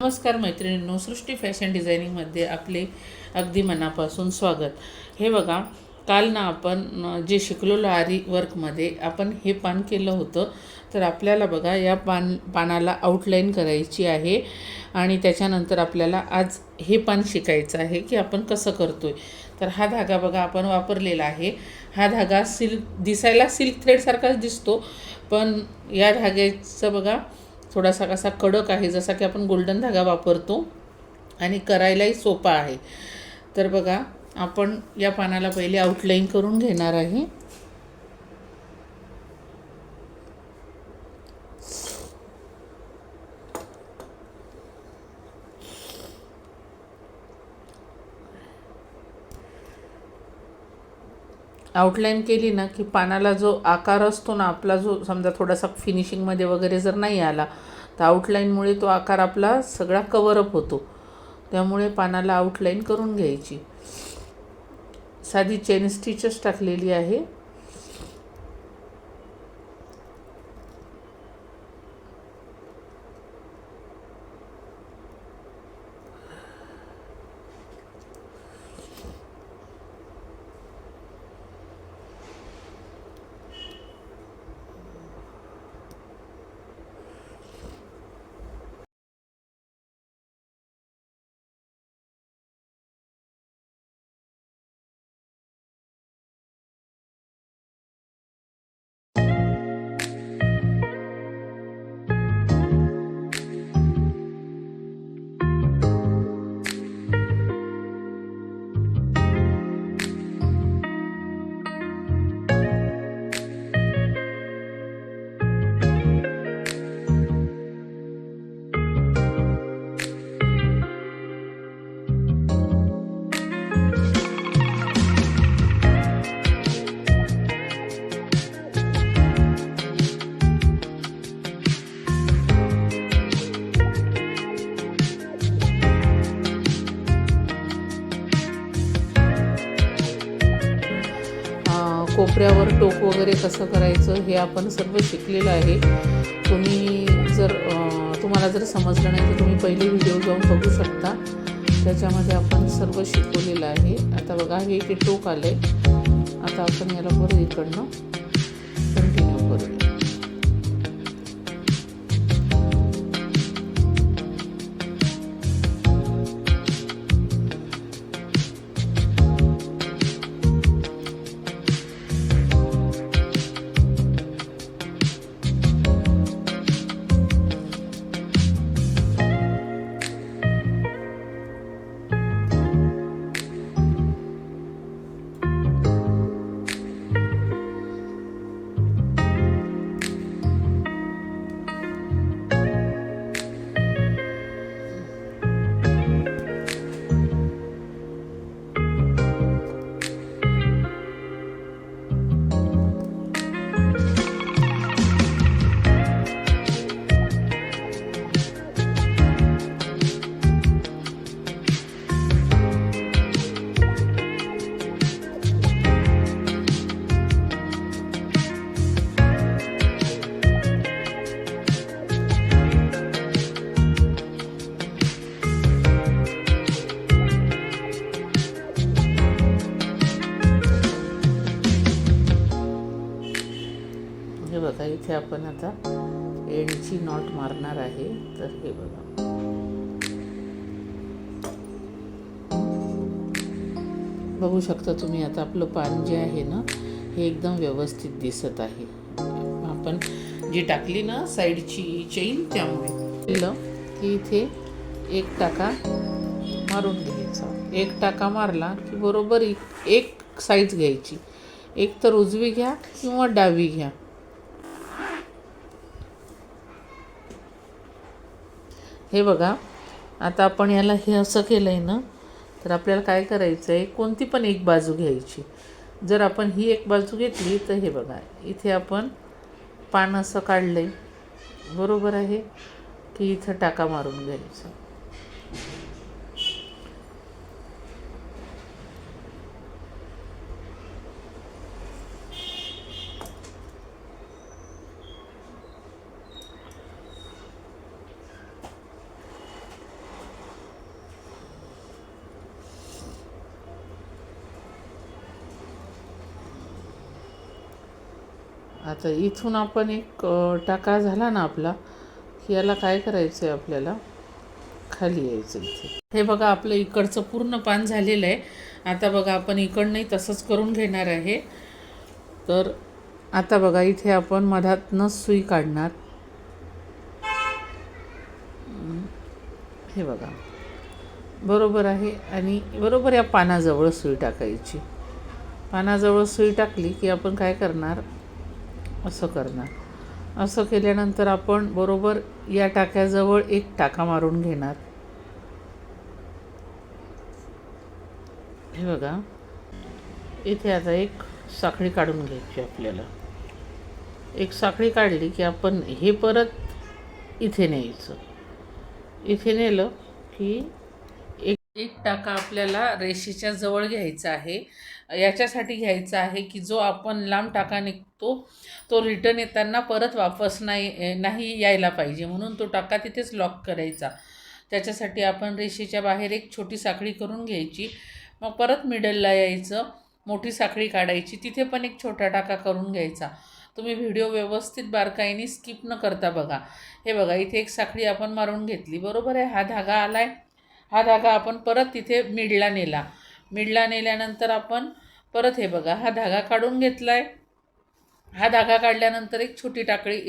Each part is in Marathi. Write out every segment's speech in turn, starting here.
नमस्कार मैत्रिणींनो सृष्टी फॅशन डिझायनिंगमध्ये आपले अगदी मनापासून स्वागत. हे बघा काल ना आपण जे शिकलेलो आरी वर्कमध्ये आपण हे पान केलं होतं. तर आपल्याला बघा या पान पानाला आउटलाईन करायची आहे आणि त्याच्यानंतर आपल्याला आज हे पान शिकायचं आहे की आपण कसं करतोय. तर हा धागा बघा आपण वापरलेला आहे. हा धागा सिल्क दिसायला सिल्क थ्रेडसारखाच दिसतो पण या धाग्याचं बघा थोडासा कसा कडक आहे जसा की आपण गोल्डन धागा वापरतो आणि करायलाही सोपा आहे. तर बघा आपण या पानाला पहिले आउटलाईन करून घेणार आहे. आउटलाईन केली ना की पानाला जो आकार असतो ना आपला जो समजा थोडासा फिनिशिंगमध्ये वगैरे जर नाही आला तर आउटलाईनमुळे तो आकार आपला सगळा कवरअप होतो. त्यामुळे पानाला आउटलाईन करून घ्यायची. साधी चेन स्टिचच टाकलेली आहे. कोपऱ्यावर टोक वगैरे कसं करायचं हे आपण सर्व शिकलेलं आहे. तुम्ही जर तुम्हाला जर समजलं नाही तर तुम्ही पहिले व्हिडिओ जाऊन बघू शकता. त्याच्यामध्ये आपण सर्व शिकवलेलं आहे. आता बघा हे की टोक आलं आहे आता आपण याला परत इकडनं आपण आता एंडची नॉट मारणार आहे. तर हे बघा. बघू शकता तुम्ही आता आपलं पान जे आहे ना हे एकदम व्यवस्थित दिसत आहे. आपण जी टाकली ना साईडची चेन त्यामुळे. की इथे एक टाका मारून घ्यायचा. एक टाका मारला की बरोबर एक साईज घ्यायची. एक तर उजवी घ्या किंवा डावी घ्या. हे बघा आता आपण याला हे असं केलं आहे ना तर आपल्याला काय करायचं आहे कोणती पण एक बाजू घ्यायची. जर आपण ही एक बाजू घेतली तर हे बघा इथे आपण पान असं काढलं आहे बरोबर आहे? की इथं टाका मारून घ्यायचं. आता इथून आपण एक टाका झाला ना आपला की याला काय करायचं आहे आपल्याला? खाली यायचं इथे. हे बघा आपलं इकडचं पूर्ण पान झालेलं आहे. आता बघा आपण इकडनंही तसंच करून घेणार आहे. तर आता बघा इथे आपण मधातनं सुई काढणार. हे बघा. बरोबर आहे. आणि बरोबर या पानाजवळ सुई टाकायची. पानाजवळ सुई टाकली की आपण काय करणार? असं करणार. असं केल्यानंतर आपण बरोबर या टाक्याजवळ एक टाका मारून घेणार. हे बघा. इथे आता एक साखळी काढून घ्यायची आपल्याला. एक साखळी काढली की आपण हे परत इथे न्यायचं. इथे नेलं की एक एक टाका आपल्याला रेषेच्या जवळ घ्यायचा आहे. याच्यासाठी घ्यायचा आहे की जो आपण लांब टाका निघतो तो रिटर्न येताना परत वापस नाही नाही यायला पाहिजे. म्हणून तो टाका तिथेच लॉक करायचा. त्याच्यासाठी आपण रेषेच्या बाहेर एक छोटी साखळी करून घ्यायची. मग परत मिडलला यायचं. मोठी साखळी काढायची. तिथे पण एक छोटा टाका करून घ्यायचा. तुम्ही व्हिडिओ व्यवस्थित बारकाईने स्किप न करता बघा. हे बघा इथे एक साखळी आपण मारून घेतली. बरोबर आहे? हा धागा आला आहे हा धागा आपण परत तिथे मिडला नेला. मिडला नेल्यानंतर आपण परत हे बघा हा धागा काढून घेतला आहे हा धागा काढल्यानंतर एक छोटी टाकळी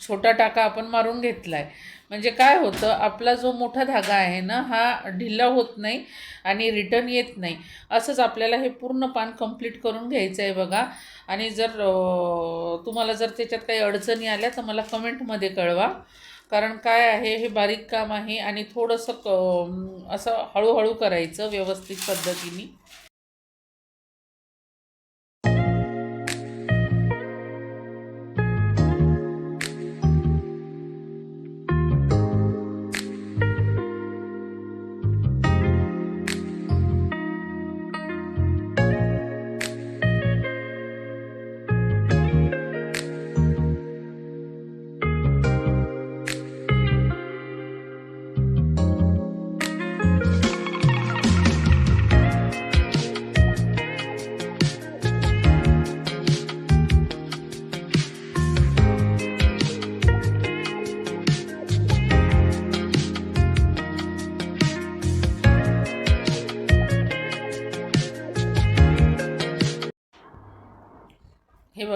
छोटा टाका आपण मारून घेतला आहे म्हणजे काय होतं आपला जो मोठा धागा आहे ना हा ढिल्ला होत नाही आणि रिटर्न येत नाही. असंच आपल्याला हे पूर्ण पान कंप्लीट करून घ्यायचं आहे बघा. आणि जर तुम्हाला जर त्याच्यात काही अडचणी आल्या तर मला कमेंटमध्ये कळवा. कारण काय आहे हे बारीक काम आहे आणि थोडंसं क असं हळूहळू करायचं व्यवस्थित पद्धतीने.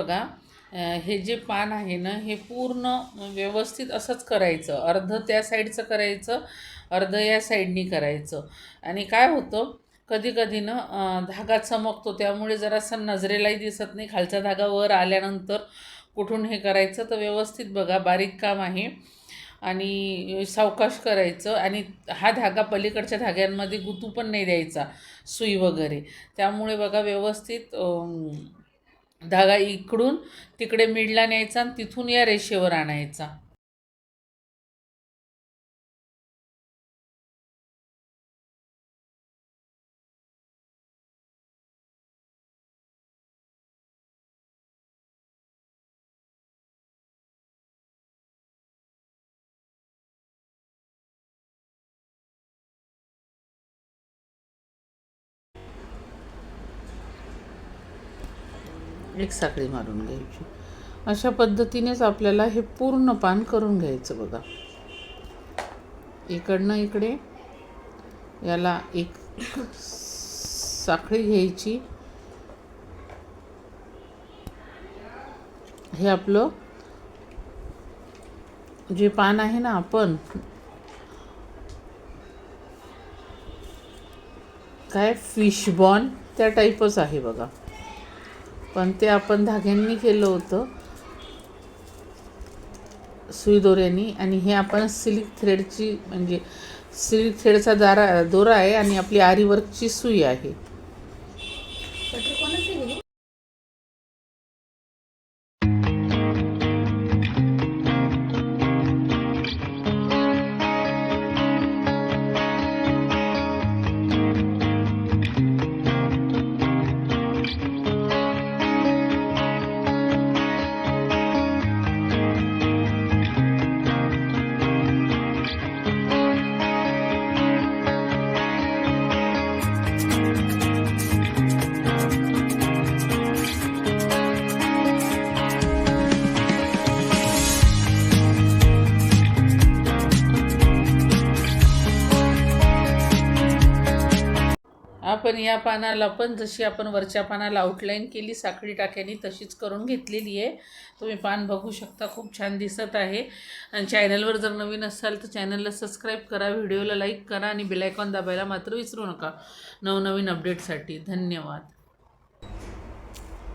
बघा. हे जे पान आहे ना हे पूर्ण व्यवस्थित असंच करायचं. अर्ध त्या साईडचं करायचं अर्ध या साईडनी करायचं. आणि काय होतं कधी कधी ना धागा चमकतो त्यामुळे जरासं नजरेलाही दिसत नाही. खालचा धागा वर आल्यानंतर कुठून हे करायचं तर व्यवस्थित बघा बारीक काम आहे. आणि सावकाश करायचं. आणि हा धागा पलीकडच्या धाग्यांमध्ये गुतू पण नाही द्यायचा सुई वगैरे. त्यामुळे बघा व्यवस्थित धागा इकडून तिकडे मिडला न्यायचा आणि तिथून या रेषेवर आणायचा. एक साखळी मारून घ्यायची. अशा पद्धतीनेच आपल्याला हे पूर्ण पान करून घ्यायचं बघा. इकडनं इकडे याला एक साखळी घ्यायची. हे आपलं जे पान आहे ना आपण काय फिश बॉन त्या टाईपच आहे बघा. पण ते आपण धाग्यांनी केलं होतं. सुई दोऱ्यांनी आणि हे आपण सिल्क थ्रेडची म्हणजे सिल्क थ्रेडचा दारा दोरा आहे आणि आपली आरी वर्कची सुई आहे. आपण या पानाला पण जशी आपण वरच्या पानाला आउटलाईन केली साखळी टाक्याने तशीच करून घेतलेली आहे. तुम्ही पान बघू शकता खूप छान दिसत आहे. आणि चॅनलवर जर नवीन असाल तर चॅनलला सबस्क्राईब करा व्हिडिओला लाईक करा आणि बेलायकॉन दाबायला मात्र विसरू नका. नवनवीन अपडेटसाठी धन्यवाद.